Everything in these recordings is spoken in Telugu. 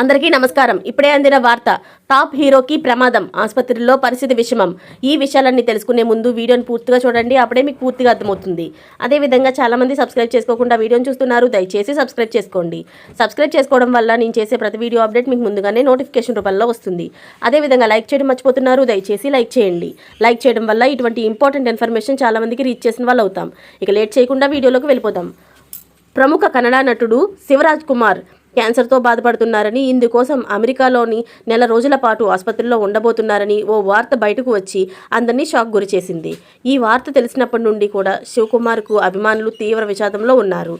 అందరికీ నమస్కారం. ఇప్పుడే అందిన వార్త టాప్ హీరోకి ప్రమాదం ఆసుపత్రిలో పరిస్థితి విషమం. ఈ విషయాలన్నీ తెలుసుకునే ముందు వీడియోని పూర్తిగా చూడండి అప్పుడే మీకు పూర్తిగా అర్థమవుతుంది. అదేవిధంగా చాలామంది సబ్స్క్రైబ్ చేసుకోకుండా వీడియోని చూస్తున్నారు దయచేసి సబ్స్క్రైబ్ చేసుకోండి. సబ్స్క్రైబ్ చేసుకోవడం వల్ల నేను చేసే ప్రతి వీడియో అప్డేట్ మీకు ముందుగానే నోటిఫికేషన్ రూపంలో వస్తుంది. అదేవిధంగా లైక్ చేయడం మర్చిపోతున్నారు దయచేసి లైక్ చేయండి. లైక్ చేయడం వల్ల ఇటువంటి ఇంపార్టెంట్ ఇన్ఫర్మేషన్ చాలా మందికి రీచ్ చేసిన వాళ్ళు అవుతాం. ఇక లేట్ చేయకుండా వీడియోలోకి వెళ్ళిపోతాం ప్రముఖ కన్నడ నటుడు శివరాజ్ కుమార్ క్యాన్సర్తో బాధపడుతున్నారని ఇందుకోసం అమెరికాలోని నెల రోజుల పాటు ఆసుపత్రిలో ఉండబోతున్నారని ఓ వార్త బయటకు వచ్చి అందరినీ షాక్ గురిచేసింది ఈ వార్త తెలిసినప్పటి నుండి కూడా శివకుమార్కు అభిమానులు తీవ్ర విషాదంలో ఉన్నారు.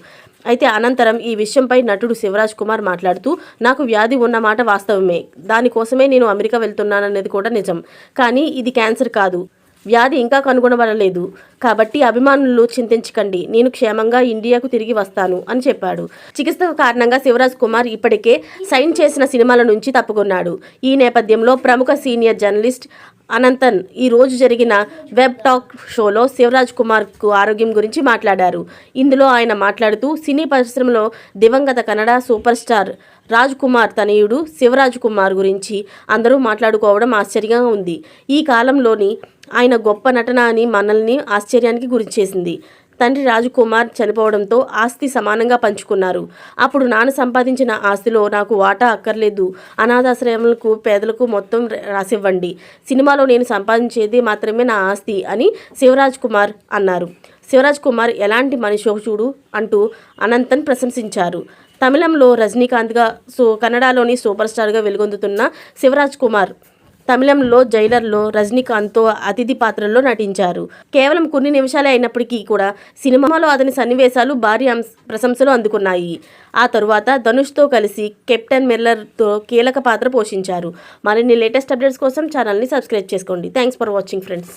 అయితే అనంతరం ఈ విషయంపై నటుడు శివరాజ్ కుమార్ మాట్లాడుతూ నాకు వ్యాధి ఉన్న మాట వాస్తవమే. దానికోసమే నేను అమెరికా వెళ్తున్నాననేది కూడా నిజం. కానీ ఇది క్యాన్సర్ కాదు. వ్యాధి ఇంకా కనుగొనబడలేదు. కాబట్టి అభిమానులు చింతించకండి. నేను క్షేమంగా ఇండియాకు తిరిగి వస్తాను అని చెప్పాడు. చికిత్స కారణంగా శివరాజ్ కుమార్ ఇప్పటికే సైన్ చేసిన సినిమాల నుంచి తప్పుకున్నాడు. ఈ నేపథ్యంలో ప్రముఖ సీనియర్ జర్నలిస్ట్ అనంతన్ ఈ రోజు జరిగిన వెబ్ టాక్ షోలో శివరాజ్ కుమార్కు ఆరోగ్యం గురించి మాట్లాడారు. ఇందులో ఆయన మాట్లాడుతూ సినీ పరిశ్రమలో దివంగత కన్నడ సూపర్ స్టార్ రాజ్ కుమార్ తనయుడు శివరాజ్ కుమార్ గురించి అందరూ మాట్లాడుకోవడం ఆశ్చర్యంగా ఉంది. ఈ కాలంలోని ఆయన గొప్ప నటన అని మనల్ని ఆశ్చర్యానికి గురిచేసింది. తండ్రి రాజకుమార్ చనిపోవడంతో ఆస్తి సమానంగా పంచుకున్నారు. అప్పుడు నాన్న సంపాదించిన ఆస్తిలో నాకు వాటా అక్కర్లేదు. అనాథాశ్రయాలకు పేదలకు మొత్తం రాసివ్వండి. సినిమాలో నేను సంపాదించేది మాత్రమే నా ఆస్తి అని శివరాజ్ కుమార్ అన్నారు. శివరాజ్ కుమార్ ఎలాంటి మనిషో చూడు అంటూ అనంతన్ ప్రశంసించారు. తమిళంలో రజనీకాంత్గా సో కన్నడలోని సూపర్ స్టార్గా వెలుగొందుతున్న శివరాజ్ కుమార్ తమిళంలో జైలర్లో రజనీకాంత్తో అతిథి పాత్రల్లో నటించారు. కేవలం కొన్ని నిమిషాలే అయినప్పటికీ కూడా సినిమాలో అతని సన్నివేశాలు భారీ అంశ ప్రశంసలు అందుకున్నాయి. ఆ తరువాత ధనుష్తో కలిసి కెప్టెన్ మిర్లర్తో కీలక పాత్ర పోషించారు. మరిన్ని లేటెస్ట్ అప్డేట్స్ కోసం ఛానల్ని సబ్స్క్రైబ్ చేసుకోండి. Thanks for watching friends.